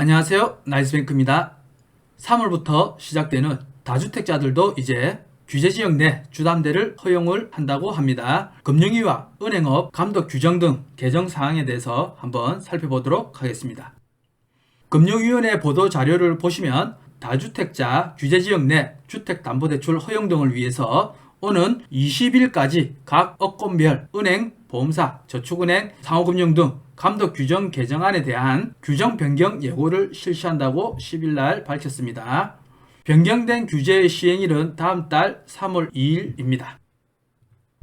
안녕하세요. 나이스뱅크입니다. 3월부터 시작되는 다주택자들도 이제 규제지역 내 주담대를 허용을 한다고 합니다. 금융위와 은행업, 감독 규정 등 개정 사항에 대해서 한번 살펴보도록 하겠습니다. 금융위원회 보도 자료를 보시면 다주택자 규제지역 내 주택담보대출 허용 등을 위해서 오는 20일까지 각 업권별 은행, 보험사, 저축은행, 상호금융 등 감독 규정 개정안에 대한 규정 변경 예고를 실시한다고 10일 날 밝혔습니다. 변경된 규제의 시행일은 다음 달 3월 2일입니다.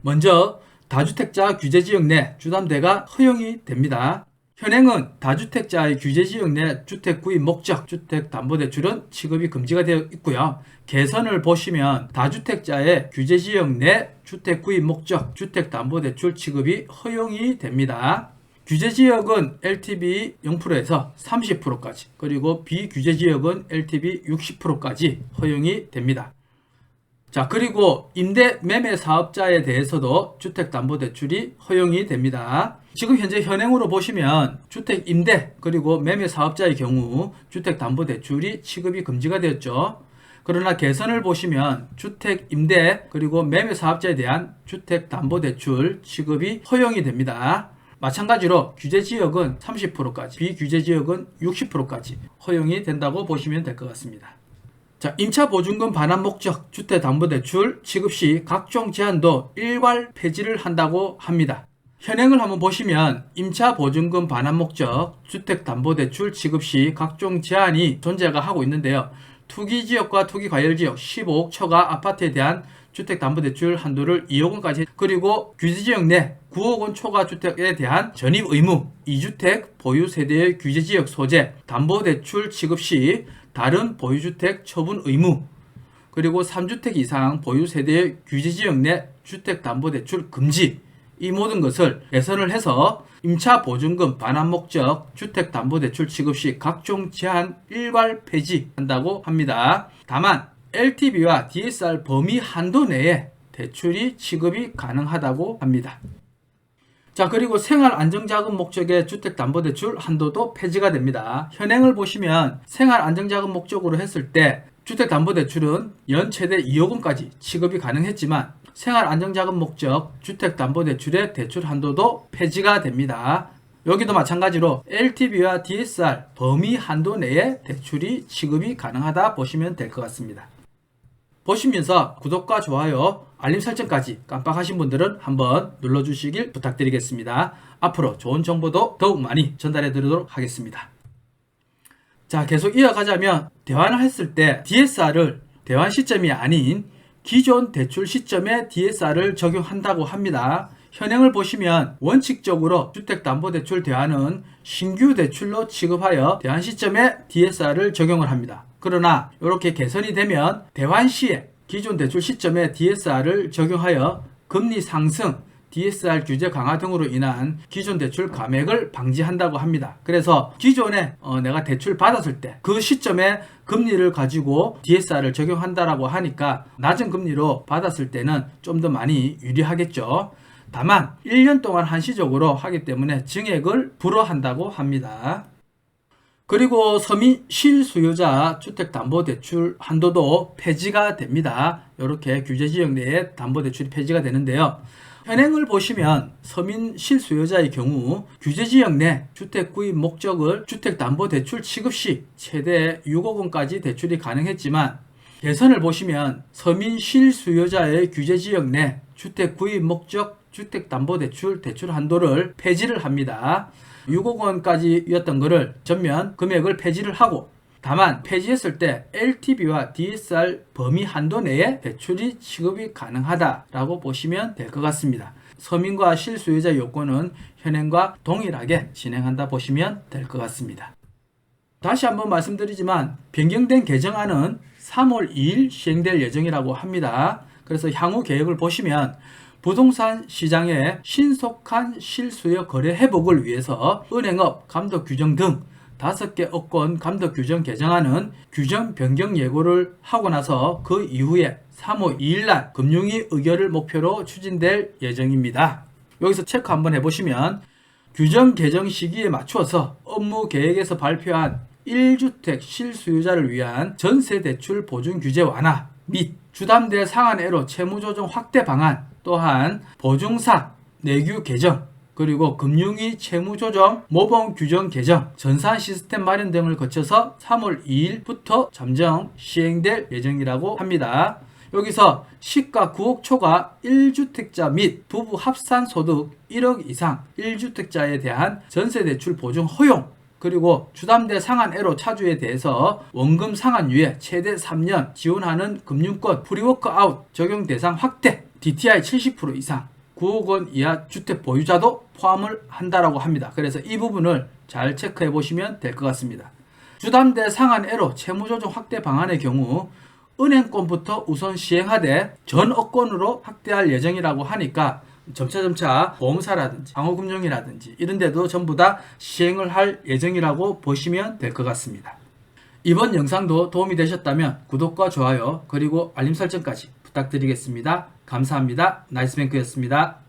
먼저 다주택자 규제지역 내 주담대가 허용이 됩니다. 현행은 다주택자의 규제지역 내 주택 구입 목적 주택담보대출은 취급이 금지가 되어 있고요. 개선을 보시면 다주택자의 규제지역 내 주택 구입 목적 주택담보대출 취급이 허용이 됩니다. 규제 지역은 LTV 0%에서 30%까지 그리고 비규제 지역은 LTV 60%까지 허용이 됩니다. 자, 그리고 임대 매매 사업자에 대해서도 주택담보대출이 허용이 됩니다. 지금 현재 현행으로 보시면 주택 임대 그리고 매매 사업자의 경우 주택담보대출이 취급이 금지가 되었죠. 그러나 개선을 보시면 주택 임대 그리고 매매 사업자에 대한 주택담보대출 취급이 허용이 됩니다. 마찬가지로 규제 지역은 30%까지, 비규제 지역은 60%까지 허용이 된다고 보시면 될 것 같습니다. 자, 임차 보증금 반환 목적 주택담보대출 취급 시 각종 제한도 일괄 폐지를 한다고 합니다. 현행을 한번 보시면 임차 보증금 반환 목적 주택담보대출 취급 시 각종 제한이 존재가 하고 있는데요. 투기 지역과 투기 과열 지역 15억 초과 아파트에 대한 주택담보대출 한도를 2억 원까지 그리고 규제지역 내 9억 원 초과 주택에 대한 전입 의무 2주택 보유 세대의 규제지역 소재 담보대출 취급 시 다른 보유주택 처분 의무 그리고 3주택 이상 보유 세대의 규제지역 내 주택담보대출 금지 이 모든 것을 개선을 해서 임차 보증금 반환 목적 주택담보대출 취급 시 각종 제한 일괄 폐지한다고 합니다. 다만 LTV와 DSR 범위 한도 내에 대출이 취급이 가능하다고 합니다. 자, 그리고 생활 안정자금 목적의 주택담보대출 한도도 폐지가 됩니다. 현행을 보시면 생활 안정자금 목적으로 했을 때 주택담보대출은 연 최대 2억 원까지 취급이 가능했지만 생활 안정자금 목적 주택담보대출의 대출 한도도 폐지가 됩니다. 여기도 마찬가지로 LTV와 DSR 범위 한도 내에 대출이 취급이 가능하다 보시면 될 것 같습니다. 보시면서 구독과 좋아요, 알림 설정까지 깜빡하신 분들은 한번 눌러주시길 부탁드리겠습니다. 앞으로 좋은 정보도 더욱 많이 전달해 드리도록 하겠습니다. 자, 계속 이어가자면 대환을 했을 때 DSR을 대환 시점이 아닌 기존 대출 시점에 DSR을 적용한다고 합니다. 현행을 보시면 원칙적으로 주택담보대출 대환은 신규 대출로 취급하여 대환 시점에 DSR을 적용을 합니다. 그러나 이렇게 개선이 되면 대환 시에 기존 대출 시점에 DSR을 적용하여 금리 상승, DSR 규제 강화 등으로 인한 기존 대출 감액을 방지한다고 합니다. 그래서 기존에 어, 내가 대출 받았을 때 그 시점에 금리를 가지고 DSR을 적용한다라고 하니까 낮은 금리로 받았을 때는 좀 더 많이 유리하겠죠. 다만 1년 동안 한시적으로 하기 때문에 증액을 불허한다고 합니다. 그리고 서민 실수요자 주택담보대출 한도도 폐지가 됩니다. 이렇게 규제지역 내에 담보대출이 폐지가 되는데요. 현행을 보시면 서민 실수요자의 경우 규제지역 내 주택 구입 목적을 주택담보대출 취급 시 최대 6억 원까지 대출이 가능했지만 개선을 보시면 서민 실수요자의 규제지역 내 주택 구입 목적 주택담보대출 대출 한도를 폐지를 합니다. 6억 원까지였던 것을 전면 금액을 폐지를 하고 다만 폐지했을 때 LTV와 DSR 범위 한도 내에 대출이 취급이 가능하다라고 보시면 될 것 같습니다. 서민과 실수요자 요건은 현행과 동일하게 진행한다 보시면 될 것 같습니다. 다시 한번 말씀드리지만 변경된 개정안은 3월 2일 시행될 예정이라고 합니다. 그래서 향후 계획을 보시면 부동산 시장의 신속한 실수요 거래 회복을 위해서 은행업 감독 규정 등 다섯 개 업권 감독 규정 개정안은 규정 변경 예고를 하고 나서 그 이후에 3월 2일 날 금융위 의결을 목표로 추진될 예정입니다. 여기서 체크 한번 해보시면 규정 개정 시기에 맞추어서 업무 계획에서 발표한 1주택 실수요자를 위한 전세 대출 보증 규제 완화 및 주담대 상한애로 채무조정 확대 방안 또한 보증사 내규 개정 그리고 금융위 채무조정 모범 규정 개정 전산 시스템 마련 등을 거쳐서 3월 2일부터 잠정 시행될 예정이라고 합니다. 여기서 시가 9억 초과 1주택자 및 부부 합산 소득 1억 이상 1주택자에 대한 전세 대출 보증 허용 그리고 주담대 상한애로 차주에 대해서 원금 상한유예 최대 3년 지원하는 금융권 프리워크 아웃 적용 대상 확대 DTI 70% 이상 9억 원 이하 주택 보유자도 포함을 한다라고 합니다. 그래서 이 부분을 잘 체크해 보시면 될 것 같습니다. 주담대 상한애로 채무조정 확대 방안의 경우 은행권부터 우선 시행하되 전 업권으로 확대할 예정이라고 하니까 점차점차 보험사라든지 상호금융이라든지 이런 데도 전부 다 시행을 할 예정이라고 보시면 될 것 같습니다. 이번 영상도 도움이 되셨다면 구독과 좋아요 그리고 알림 설정까지 부탁드리겠습니다. 감사합니다. 나이스뱅크였습니다.